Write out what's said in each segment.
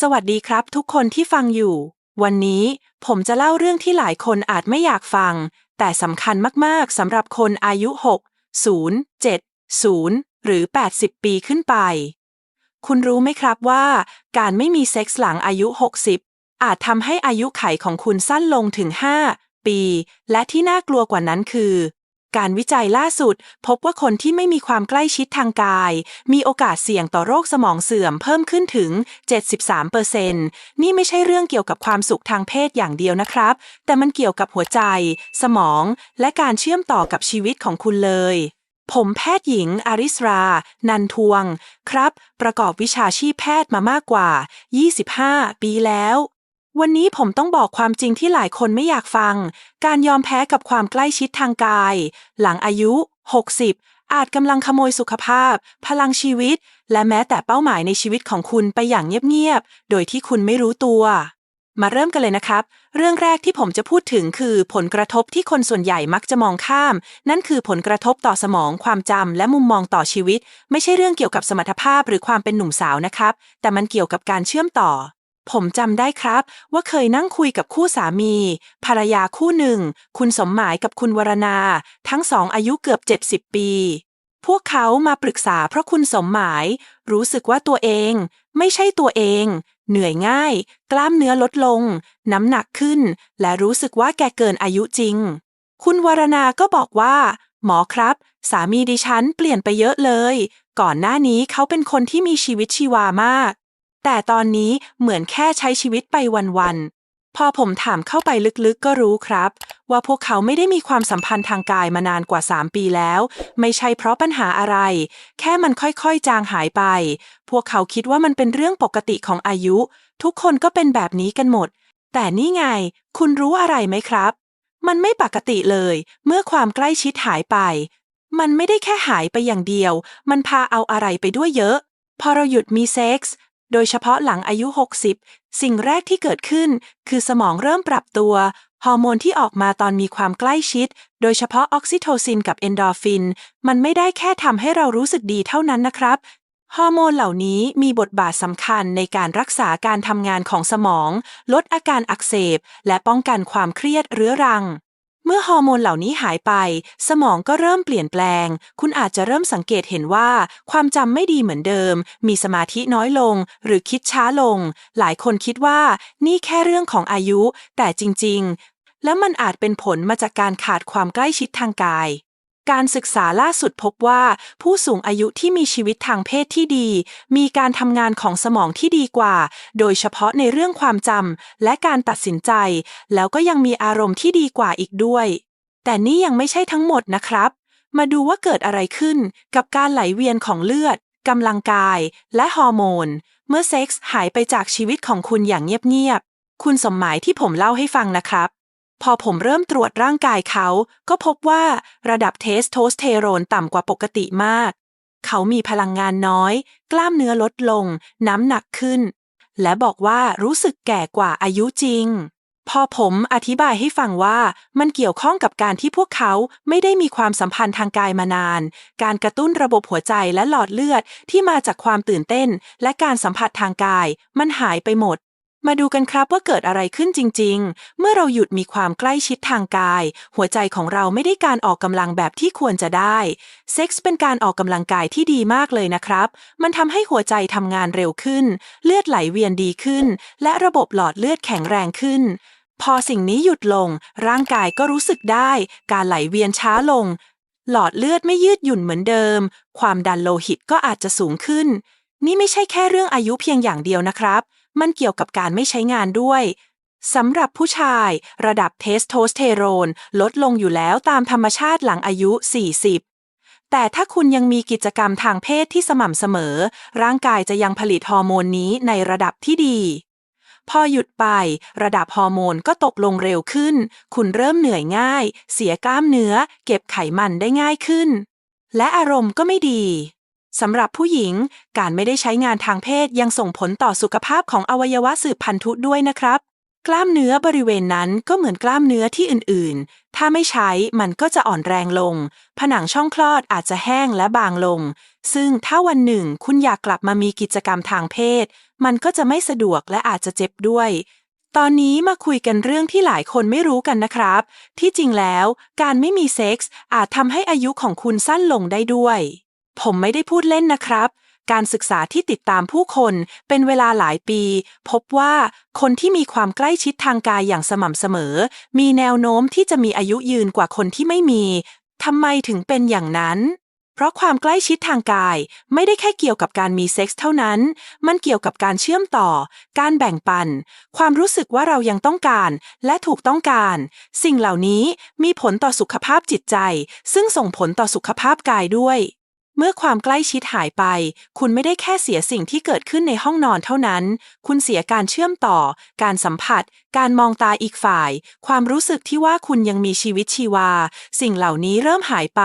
สวัสดีครับทุกคนที่ฟังอยู่ วันนี้ผมจะเล่าเรื่องที่หลายคนอาจไม่อยากฟัง แต่สำคัญมากๆสำหรับคนอายุ 6 0 7 0 หรือ 80 ปีขึ้นไป คุณรู้ไหมครับว่าการไม่มีเซ็กส์หลังอายุ 60 อาจทำให้อายุไขของคุณสั้นลงถึง 5 ปี และที่น่ากลัวกว่านั้นคือ การวิจัยล่าสุด พบว่าคนที่ไม่มีความใกล้ชิดทางกาย มีโอกาสเสี่ยงต่อโรคสมองเสื่อมเพิ่มขึ้นถึง 73%นี่ไม่ใช่เรื่องเกี่ยวกับความสุขทางเพศอย่างเดียวนะครับ แต่มันเกี่ยวกับหัวใจ สมอง และการเชื่อมต่อกับชีวิตของคุณเลยผมแพทย์หญิง อาริสรา นันทวง ครับ ประกอบวิชาชีพแพทย์มามากกว่า 25 ปีแล้ว วันนี้ผมต้องบอกความจริงที่หลายคนไม่อยากฟัง การยอมแพ้กับความใกล้ชิดทางกาย หลังอายุ 60 อาจกำลังขโมยสุขภาพ พลังชีวิต และแม้แต่เป้าหมายในชีวิตของคุณไปอย่างเงียบๆ โดยที่คุณไม่รู้ตัว มาเริ่มกันเลยนะครับ เรื่องแรกที่ผมจะพูดถึงคือผลกระทบที่คนส่วนใหญ่มักจะมองข้าม นั่นคือผลกระทบต่อสมอง ความจำและมุมมองต่อชีวิต ไม่ใช่เรื่องเกี่ยวกับสมรรถภาพหรือความเป็นหนุ่มสาวนะครับ แต่มันเกี่ยวกับการเชื่อมต่อ ผมจำได้ครับ ว่าเคยนั่งคุยกับคู่สามี ภรรยาคู่หนึ่ง คุณสมหมายกับคุณวรณาทั้งสองอายุเกือบ 70 ปี พวกเขามาปรึกษาเพราะคุณสมหมาย รู้สึกว่าตัวเอง ไม่ใช่ตัวเอง เหนื่อยง่าย กล้ามเนื้อลดลง น้ำหนักขึ้น และรู้สึกว่าแกเกินอายุจริง คุณวรณาก็บอกว่า หมอครับ สามีดิฉันเปลี่ยนไปเยอะเลย ก่อนหน้านี้เขาเป็นคนที่มีชีวิตชีวามาก แต่ตอนนี้เหมือนแค่ใช้ชีวิตไปวันๆ พอผมถามเข้าไปลึกๆก็รู้ครับ ว่าพวกเขาไม่ได้มีความสัมพันธ์ทางกายมานานกว่า 3 ปีแล้ว ไม่ใช่เพราะปัญหาอะไร แค่มันค่อยๆ จางหายไป พวกเขาคิดว่ามันเป็นเรื่องปกติของอายุ ทุกคนก็เป็นแบบนี้กันหมด แต่นี่ไง คุณรู้อะไรไหมครับ มันไม่ปกติเลย เมื่อความใกล้ชิดหายไป มันไม่ได้แค่หายไปอย่างเดียว มันพาเอาอะไรไปด้วยเยอะพอเราหยุดมีเซ็กส์ โดยเฉพาะหลังอายุ 60 สิ่งแรกที่เกิดขึ้น คือสมองเริ่มปรับตัว ฮอร์โมนที่ออกมาตอนมีความใกล้ชิด โดยเฉพาะออกซิโทซินกับเอนโดฟิน มันไม่ได้แค่ทำให้เรารู้สึกดีเท่านั้นนะครับ ฮอร์โมนเหล่านี้มีบทบาทสำคัญในการรักษาการทำงานของสมอง ลดอาการอักเสบ และป้องกันความเครียดเรื้อรัง เมื่อฮอร์โมนเหล่านี้หายไป สมองก็เริ่มเปลี่ยนแปลง คุณอาจจะเริ่มสังเกตเห็นว่า ความจำไม่ดีเหมือนเดิม มีสมาธิน้อยลง หรือคิดช้าลง หลายคนคิดว่า นี่แค่เรื่องของอายุ แต่จริง ๆ แล้วมันอาจเป็นผลมาจากการขาดความใกล้ชิดทางกาย การศึกษาล่าสุดพบว่า ผู้สูงอายุที่มีชีวิตทางเพศที่ดี มีการทำงานของสมองที่ดีกว่า โดยเฉพาะในเรื่องความจำและการตัดสินใจ แล้วก็ยังมีอารมณ์ที่ดีกว่าอีกด้วย แต่นี่ยังไม่ใช่ทั้งหมดนะครับ มาดูว่าเกิดอะไรขึ้นกับการไหลเวียนของเลือดกำลังกาย และฮอร์โมน เมื่อเซ็กส์หายไปจากชีวิตของคุณอย่างเงียบๆคุณสมหมายที่ผมเล่าให้ฟังนะครับ พอผมเริ่มตรวจร่างกายเขา ก็พบว่าระดับเทสโทสเตอโรนต่ำกว่าปกติมาก เขามีพลังงานน้อย กล้ามเนื้อลดลง น้ำหนักขึ้น และบอกว่ารู้สึกแก่กว่าอายุจริง พอผมอธิบายให้ฟังว่ามันเกี่ยวข้องกับการที่พวกเขาไม่ได้มีความสัมพันธ์ทางกายมานาน การกระตุ้นระบบหัวใจและหลอดเลือดที่มาจากความตื่นเต้น และการสัมผัสทางกาย มันหายไปหมด มาดูกันครับว่าเกิดอะไรขึ้นจริง ๆ เมื่อเราหยุดมีความใกล้ชิดทางกาย หัวใจของเราไม่ได้การออกกำลังแบบที่ควรจะได้ เซ็กส์เป็นการออกกำลังกายที่ดีมากเลยนะครับ มันทำให้หัวใจทำงานเร็วขึ้น เลือดไหลเวียนดีขึ้น และระบบหลอดเลือดแข็งแรงขึ้น พอสิ่งนี้หยุดลง ร่างกายก็รู้สึกได้ การไหลเวียนช้าลง หลอดเลือดไม่ยืดหยุ่นเหมือนเดิม ความดันโลหิตก็อาจจะสูงขึ้น นี่ไม่ใช่แค่เรื่องอายุเพียงอย่างเดียวนะครับ มันเกี่ยวกับการไม่ใช้งานด้วยสำหรับผู้ชาย ระดับเทสโทสเตอโรน ลดลงอยู่แล้วตามธรรมชาติหลังอายุ 40แต่ถ้าคุณยังมีกิจกรรมทางเพศที่สม่ำเสมอ ร่างกายจะยังผลิตฮอร์โมนนี้ในระดับที่ดี พอหยุดไป ระดับฮอร์โมนก็ตกลงเร็วขึ้น คุณเริ่มเหนื่อยง่าย เสียกล้ามเนื้อ เก็บไขมันได้ง่ายขึ้น และอารมณ์ก็ไม่ดี สำหรับผู้หญิง การไม่ได้ใช้งานทางเพศยังส่งผลต่อสุขภาพของอวัยวะสืบพันธุด้วยนะครับ กล้ามเนื้อบริเวณนั้นก็เหมือนกล้ามเนื้อที่อื่น ๆ ถ้าไม่ใช้มันก็จะอ่อนแรงลง ผนังช่องคลอดอาจจะแห้งและบางลง ซึ่งถ้าวันหนึ่งคุณอยากกลับมามีกิจกรรมทางเพศ มันก็จะไม่สะดวกและอาจจะเจ็บด้วยตอนนี้มาคุยกันเรื่องที่หลายคนไม่รู้กันนะครับ ที่จริงแล้ว การไม่มีเซ็กส์อาจทำให้อายุของคุณสั้นลงได้ด้วย ผมไม่ได้พูดเล่นนะครับ การศึกษาที่ติดตามผู้คนเป็นเวลาหลายปี พบว่าคนที่มีความใกล้ชิดทางกายอย่างสม่ำเสมอ มีแนวโน้มที่จะมีอายุยืนกว่าคนที่ไม่มีทำไมถึงเป็นอย่างนั้น เพราะความใกล้ชิดทางกายไม่ได้แค่เกี่ยวกับการมีเซ็กส์เท่านั้น มันเกี่ยวกับการเชื่อมต่อ การแบ่งปัน ความรู้สึกว่าเรายังต้องการ และถูกต้องการ สิ่งเหล่านี้มีผลต่อสุขภาพจิตใจ ซึ่งส่งผลต่อสุขภาพกายด้วย เมื่อความใกล้ชิดหายไป คุณไม่ได้แค่เสียสิ่งที่เกิดขึ้นในห้องนอนเท่านั้น คุณเสียการเชื่อมต่อ การสัมผัส การมองตาอีกฝ่าย ความรู้สึกที่ว่าคุณยังมีชีวิตชีวา สิ่งเหล่านี้เริ่มหายไป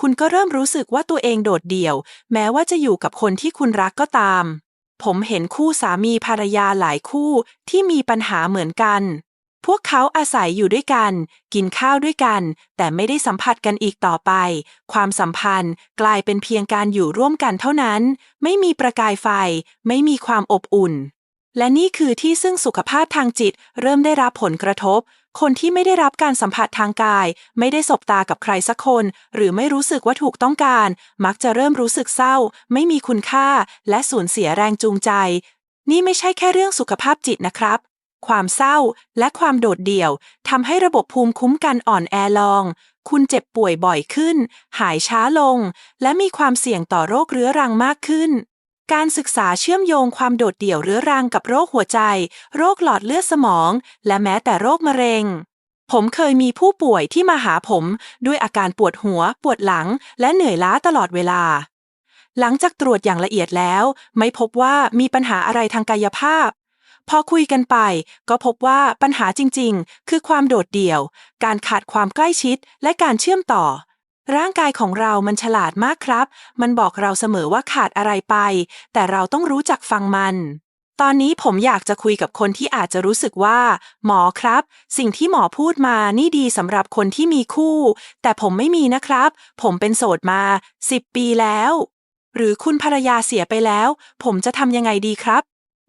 คุณก็เริ่มรู้สึกว่าตัวเองโดดเดี่ยว แม้ว่าจะอยู่กับคนที่คุณรักก็ตาม ผมเห็นคู่สามีภรรยาหลายคู่ที่มีปัญหาเหมือนกัน พวกเขาอาศัยอยู่ด้วยกัน กินข้าวด้วยกัน แต่ไม่ได้สัมผัสกันอีกต่อไป ความสัมพันธ์กลายเป็นเพียงการอยู่ร่วมกันเท่านั้น ไม่มีประกายไฟ ไม่มีความอบอุ่น และนี่คือที่ซึ่งสุขภาพทางจิต เริ่มได้รับผลกระทบ คนที่ไม่ได้รับการสัมผัสทางกาย ไม่ได้สบตากับใครสักคน หรือไม่รู้สึกว่าถูกต้องการ มักจะเริ่มรู้สึกเศร้า ไม่มีคุณค่า และสูญเสียแรงจูงใจ นี่ไม่ใช่แค่เรื่องสุขภาพจิตนะครับ ความเศร้า และความโดดเดี่ยวทำให้ระบบภูมิคุ้มกันอ่อนแอลงคุณเจ็บป่วยบ่อยขึ้น หายช้าลง และมีความเสี่ยงต่อโรคเรื้อรังมากขึ้น การศึกษาเชื่อมโยงความโดดเดี่ยวเรื้อรังกับโรคหัวใจ โรคหลอดเลือดสมอง และแม้แต่โรคมะเร็งผมเคยมีผู้ป่วยที่มาหาผม ด้วยอาการปวดหัว ปวดหลัง และเหนื่อยล้าตลอดเวลา หลังจากตรวจอย่างละเอียดแล้ว ไม่พบว่ามีปัญหาอะไรทางกายภาพ พอคุยกันไป ก็พบว่าปัญหาจริง ๆ คือความโดดเดี่ยว การขาดความใกล้ชิด และการเชื่อมต่อ ร่างกายของเรามันฉลาดมากครับ มันบอกเราเสมอว่าขาดอะไรไป แต่เราต้องรู้จักฟังมันตอนนี้ผมอยากจะคุยกับคนที่อาจจะรู้สึกว่า หมอครับ สิ่งที่หมอพูดมานี่ดีสำหรับคนที่มีคู่ แต่ผมไม่มีนะครับ ผมเป็นโสดมา10ปีแล้ว หรือคุณภรรยาเสียไปแล้ว ผมจะทำยังไงดีครับ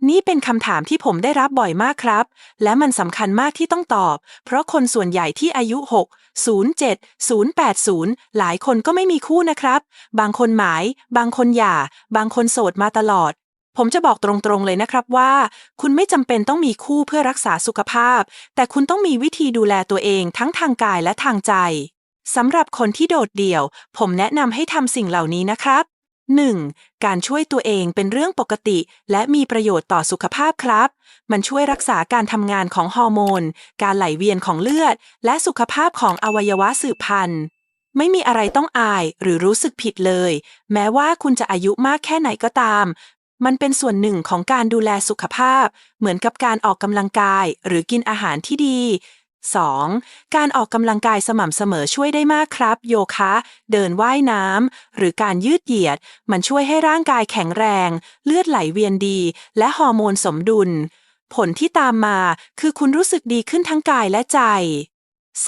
นี่เป็นคำถามที่ผมได้รับบ่อยมากครับ และมันสำคัญมากที่ต้องตอบ เพราะคนส่วนใหญ่ที่อายุ 6 07 080 หลายคนก็ไม่มีคู่นะครับ บางคนหมาย บางคนหย่า บางคนโสดมาตลอด ผมจะบอกตรงๆเลยนะครับว่า คุณไม่จำเป็นต้องมีคู่เพื่อรักษาสุขภาพ แต่คุณต้องมีวิธีดูแลตัวเองทั้งทางกายและทางใจสำหรับคนที่โดดเดี่ยว ผมแนะนำให้ทำสิ่งเหล่านี้นะครับ 1. การช่วยตัวเองเป็นเรื่องปกติ และมีประโยชน์ต่อสุขภาพครับ มันช่วยรักษาการทำงานของฮอร์โมน การไหลเวียนของเลือด และสุขภาพของอวัยวะสืบพันธุ์ ไม่มีอะไรต้องอายหรือรู้สึกผิดเลย แม้ว่าคุณจะอายุมากแค่ไหนก็ตาม มันเป็นส่วนหนึ่งของการดูแลสุขภาพ เหมือนกับการออกกำลังกาย หรือกินอาหารที่ดี 2. การออกกำลังกายสม่ำเสมอช่วยได้มากครับ โยคะ เดินว่ายน้ำ หรือการยืดเหยียด มันช่วยให้ร่างกายแข็งแรง เลือดไหลเวียนดี และฮอร์โมนสมดุล ผลที่ตามมาคือคุณรู้สึกดีขึ้นทั้งกายและใจ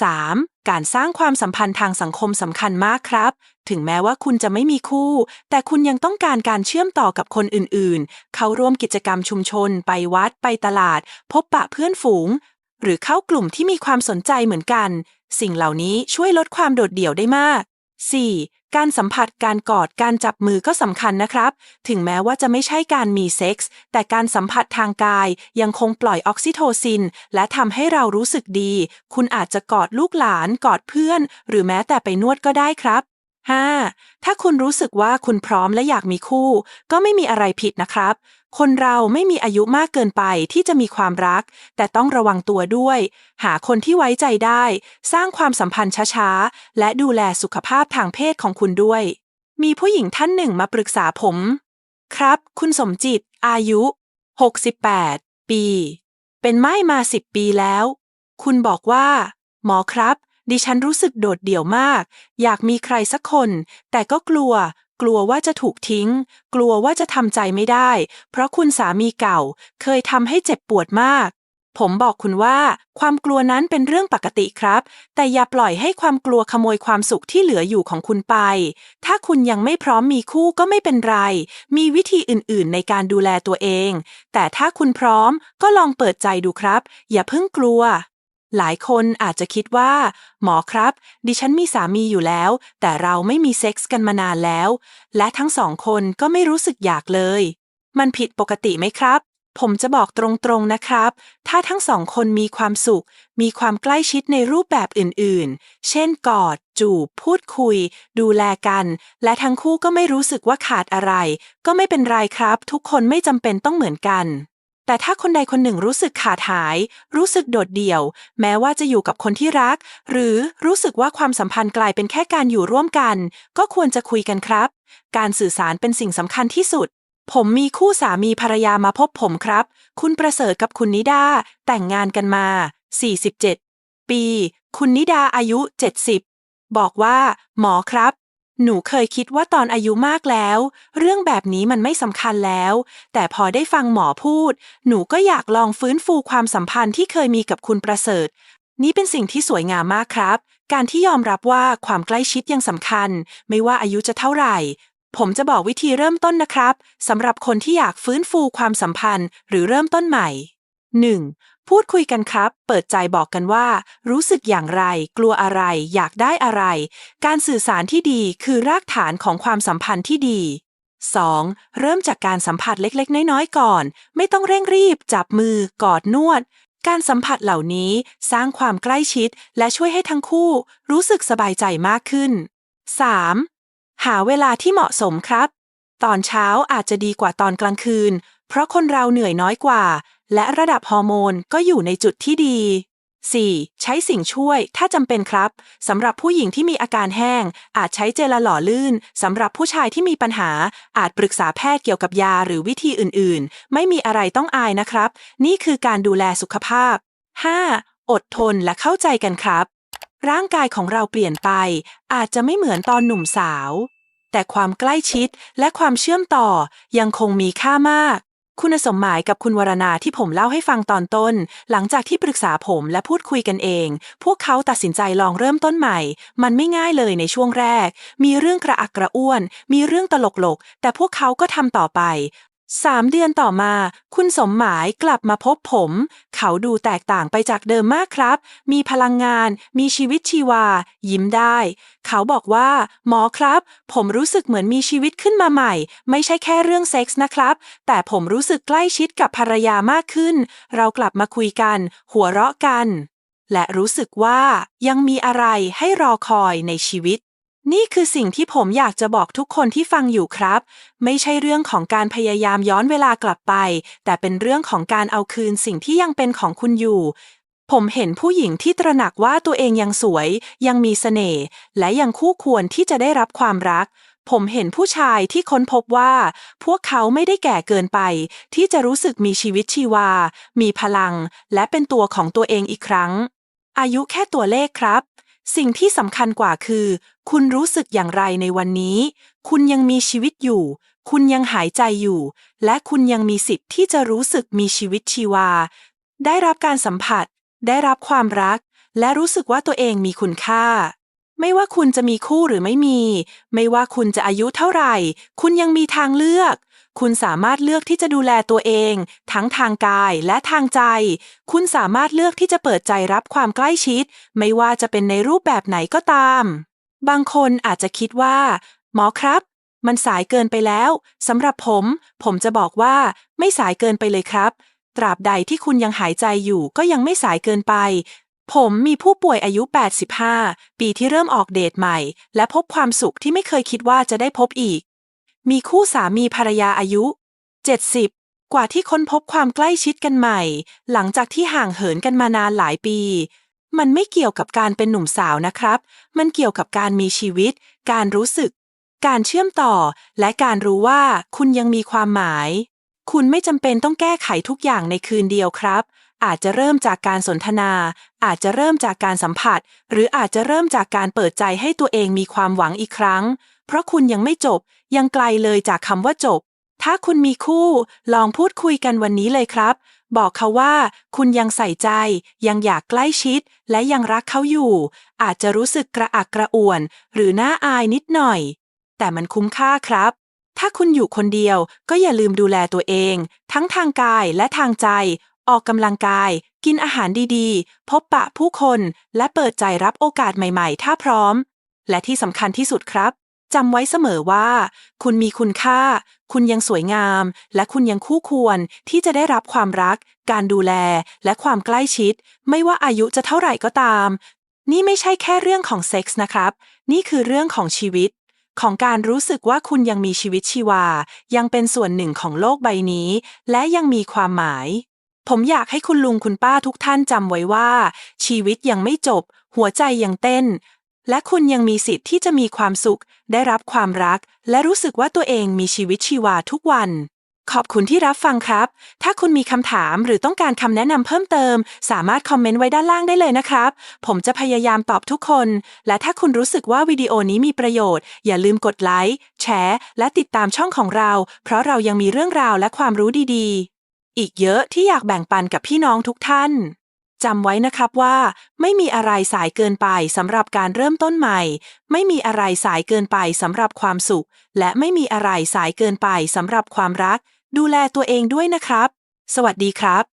3. การสร้างความสัมพันธ์ทางสังคมสำคัญมากครับ ถึงแม้ว่าคุณจะไม่มีคู่ แต่คุณยังต้องการการเชื่อมต่อกับคนอื่นๆ เข้าร่วมกิจกรรมชุมชน ไปวัด ไปตลาด พบปะเพื่อนฝูง หรือเข้ากลุ่มที่มีความสนใจเหมือนกัน สิ่งเหล่านี้ช่วยลดความโดดเดี่ยวได้มาก 4. การสัมผัสการกอดการจับมือก็สำคัญนะครับ ถึงแม้ว่าจะไม่ใช่การมีเซ็กส์แต่การสัมผัสทางกายยังคงปล่อยออกซิโทซิน และทำให้เรารู้สึกดี คุณอาจจะกอดลูกหลาน กอดเพื่อน หรือแม้แต่ไปนวดก็ได้ครับ 5. ถ้าคุณรู้สึกว่าคุณพร้อมและอยากมีคู่ ก็ไม่มีอะไรผิดนะครับ คนเราไม่มีอายุมากเกินไปที่จะมีความรัก แต่ต้องระวังตัวด้วย หาคนที่ไว้ใจได้ สร้างความสัมพันธ์ช้าๆ และดูแลสุขภาพทางเพศของคุณด้วย มีผู้หญิงท่านหนึ่งมาปรึกษาผม ครับ คุณสมจิต อายุ 68 ปี เป็นไม้มา 10 ปีแล้ว คุณบอกว่า หมอครับ ดิฉันรู้สึกโดดเดี่ยวมาก อยากมีใครสักคน แต่ก็กลัว กลัวว่าจะถูกทิ้ง กลัวว่าจะทำใจไม่ได้ เพราะคุณสามีเก่า เคยทำให้เจ็บปวดมาก ผมบอกคุณว่า ความกลัวนั้นเป็นเรื่องปกติครับ แต่อย่าปล่อยให้ความกลัวขโมยความสุขที่เหลืออยู่ของคุณไป ถ้าคุณยังไม่พร้อมมีคู่ก็ไม่เป็นไร มีวิธีอื่นๆ ในการดูแลตัวเอง แต่ถ้าคุณพร้อมก็ลองเปิดใจดูครับ อย่าเพิ่งกลัว หลายคนอาจจะคิดว่า หมอครับ ดิฉันมีสามีอยู่แล้ว แต่เราไม่มีเซ็กส์กันมานานแล้ว และทั้งสองคนก็ไม่รู้สึกอยากเลย มันผิดปกติไหมครับ ผมจะบอกตรงๆนะครับ ถ้าทั้งสองคนมีความสุข มีความใกล้ชิดในรูปแบบอื่นๆ เช่นกอด จูบ พูดคุย ดูแลกัน และทั้งคู่ก็ไม่รู้สึกว่าขาดอะไร ก็ไม่เป็นไรครับ ทุกคนไม่จำเป็นต้องเหมือนกัน แต่ถ้าคนใดคนหนึ่งรู้สึกขาดหาย รู้สึกโดดเดี่ยว แม้ว่าจะอยู่กับคนที่รัก หรือรู้สึกว่าความสัมพันธ์กลายเป็นแค่การอยู่ร่วมกัน ก็ควรจะคุยกันครับ การสื่อสารเป็นสิ่งสำคัญที่สุด ผมมีคู่สามีภรรยามาพบผมครับ คุณประเสริฐกับคุณนิดา แต่งงานกันมา 47 ปี คุณนิดาอายุ 70 บอกว่า หมอครับ หนูเคยคิดว่าตอนอายุมากแล้ว เรื่องแบบนี้มันไม่สำคัญแล้ว แต่พอได้ฟังหมอพูด หนูก็อยากลองฟื้นฟูความสัมพันธ์ที่เคยมีกับคุณประเสริฐ นี่เป็นสิ่งที่สวยงามมากครับ การที่ยอมรับว่าความใกล้ชิดยังสำคัญ ไม่ว่าอายุจะเท่าไหร่ ผมจะบอกวิธีเริ่มต้นนะครับสำหรับคนที่อยากฟื้นฟูความสัมพันธ์ หรือเริ่มต้นใหม่ 1. พูดคุยกันครับ เปิดใจบอกกันว่า รู้สึกอย่างไร กลัวอะไร อยากได้อะไร การสื่อสารที่ดีคือรากฐานของความสัมพันธ์ที่ดี 2. เริ่มจากการสัมผัสเล็กๆ น้อยๆ ก่อน ไม่ต้องเร่งรีบ จับมือ กอดนวด การสัมผัสเหล่านี้สร้างความใกล้ชิด และช่วยให้ทั้งคู่ รู้สึกสบายใจมากขึ้น 3. หาเวลาที่เหมาะสมครับ ตอนเช้าอาจจะดีกว่าตอนกลางคืน เพราะคนเราเหนื่อยน้อยกว่า และระดับฮอร์โมนก็อยู่ในจุดที่ดี 4. ใช้สิ่งช่วยถ้าจำเป็นครับสำหรับผู้หญิงที่มีอาการแห้ง อาจใช้เจลหล่อลื่นสำหรับผู้ชายที่มีปัญหา อาจปรึกษาแพทย์เกี่ยวกับยาหรือวิธีอื่นๆ ไม่มีอะไรต้องอายนะครับ นี่คือการดูแลสุขภาพ 5. อดทนและเข้าใจกันครับ ร่างกายของเราเปลี่ยนไป อาจจะไม่เหมือนตอนหนุ่มสาว แต่ความใกล้ชิดและความเชื่อมต่อยังคงมีค่ามาก คุณสมหมายกับคุณวรนาที่ผมเล่าให้ฟังตอนต้น หลังจากที่ปรึกษาผมและพูดคุยกันเอง พวกเขาตัดสินใจลองเริ่มต้นใหม่ มันไม่ง่ายเลยในช่วงแรก มีเรื่องกระอักกระอ่วน มีเรื่องตลกๆ แต่พวกเขาก็ทำต่อไป สามเดือนต่อมา คุณสมหมายกลับมาพบผม เขาดูแตกต่างไปจากเดิมมากครับ มีพลังงาน มีชีวิตชีวา ยิ้มได้ เขาบอกว่า หมอครับ ผมรู้สึกเหมือนมีชีวิตขึ้นมาใหม่ ไม่ใช่แค่เรื่องเซ็กส์นะครับ แต่ผมรู้สึกใกล้ชิดกับภรรยามากขึ้น เรากลับมาคุยกัน หัวเราะกัน และรู้สึกว่ายังมีอะไรให้รอคอยในชีวิต นี่คือสิ่งที่ผมอยากจะบอกทุกคนที่ฟังอยู่ครับ ไม่ใช่เรื่องของการพยายามย้อนเวลากลับไป แต่เป็นเรื่องของการเอาคืนสิ่งที่ยังเป็นของคุณอยู่ ผมเห็นผู้หญิงที่ตระหนักว่าตัวเองยังสวย ยังมีเสน่ห์และยังคู่ควรที่จะได้รับความรัก ผมเห็นผู้ชายที่ค้นพบว่า พวกเขาไม่ได้แก่เกินไป ที่จะรู้สึกมีชีวิตชีวา มีพลัง และเป็นตัวของตัวเองอีกครั้ง อายุแค่ตัวเลขครับ สิ่งที่สำคัญกว่าคือ คุณรู้สึกอย่างไรในวันนี้ คุณยังมีชีวิตอยู่ คุณยังหายใจอยู่ และคุณยังมีสิทธิ์ที่จะรู้สึกมีชีวิตชีวา ได้รับการสัมผัส ได้รับความรัก และรู้สึกว่าตัวเองมีคุณค่า ไม่ว่าคุณจะมีคู่หรือไม่มี ไม่ว่าคุณจะอายุเท่าไหร่ คุณยังมีทางเลือก คุณสามารถเลือกที่จะดูแลตัวเอง ทั้งทางกายและทางใจ คุณสามารถเลือกที่จะเปิดใจรับความใกล้ชิด ไม่ว่าจะเป็นในรูปแบบไหนก็ตาม บางคนอาจจะคิดว่า หมอครับ มันสายเกินไปแล้วสำหรับผม ผมจะบอกว่าไม่สายเกินไปเลยครับ ตราบใดที่คุณยังหายใจอยู่ก็ยังไม่สายเกินไปผมมีผู้ป่วยอายุ 85 ปีที่เริ่มออกเดทใหม่ และพบความสุขที่ไม่เคยคิดว่าจะได้พบอีก มีคู่สามีภรรยาอายุ 70 กว่าที่ค้นพบความใกล้ชิดกันใหม่ หลังจากที่ห่างเหินกันมานานหลายปี มันไม่เกี่ยวกับการเป็นหนุ่มสาวนะครับ มันเกี่ยวกับการมีชีวิต การรู้สึก การเชื่อมต่อ และการรู้ว่าคุณยังมีความหมาย คุณไม่จำเป็นต้องแก้ไขทุกอย่างในคืนเดียวครับ อาจจะเริ่มจากการสนทนา อาจจะเริ่มจากการสัมผัส หรืออาจจะเริ่มจากการเปิดใจให้ตัวเองมีความหวังอีกครั้ง เพราะคุณยังไม่จบ ยังไกลเลยจากคำว่าจบ ถ้าคุณมีคู่ ลองพูดคุยกันวันนี้เลยครับ บอกเขาว่า คุณยังใส่ใจ ยังอยากใกล้ชิด และยังรักเขาอยู่ อาจจะรู้สึกกระอักกระอ่วน หรือน่าอายนิดหน่อย แต่มันคุ้มค่าครับถ้าคุณอยู่คนเดียวก็อย่าลืมดูแลตัวเอง ทั้งทางกายและทางใจ ออกกำลังกาย กินอาหารดีๆ พบปะผู้คน และเปิดใจรับโอกาสใหม่ๆ ถ้าพร้อม และที่สำคัญที่สุดครับ จำไว้เสมอว่า คุณมีคุณค่า คุณยังสวยงาม และคุณยังคู่ควรที่จะได้รับความรัก การดูแล และความใกล้ชิด ไม่ว่าอายุจะเท่าไหร่ก็ตาม นี่ไม่ใช่แค่เรื่องของเซ็กส์นะครับ นี่คือเรื่องของชีวิต ของการรู้สึกว่าคุณยังมีชีวิตชีวา ยังเป็นส่วนหนึ่งของโลกใบนี้ และยังมีความหมาย ผมอยากให้คุณลุงคุณป้าทุกท่านจำไว้ว่า ชีวิตยังไม่จบ หัวใจยังเต้น และคุณยังมีสิทธิ์ที่จะมีความสุข ได้รับความรัก และรู้สึกว่าตัวเองมีชีวิตชีวาทุกวัน ขอบคุณที่รับฟังครับ ถ้าคุณมีคำถามหรือต้องการคำแนะนำเพิ่มเติม สามารถคอมเมนต์ไว้ด้านล่างได้เลยนะครับ ผมจะพยายามตอบทุกคน และถ้าคุณรู้สึกว่าวิดีโอนี้มีประโยชน์ อย่าลืมกดไลค์แชร์ และติดตามช่องของเรา เพราะเรายังมีเรื่องราวและความรู้ดีๆ อีกเยอะที่อยากแบ่งปันกับพี่น้องทุกท่าน จำไว้นะครับว่า ไม่มีอะไรสายเกินไปสำหรับการเริ่มต้นใหม่ ไม่มีอะไรสายเกินไปสำหรับความสุข และไม่มีอะไรสายเกินไปสำหรับความรัก ดูแลตัวเองด้วยนะครับ สวัสดีครับ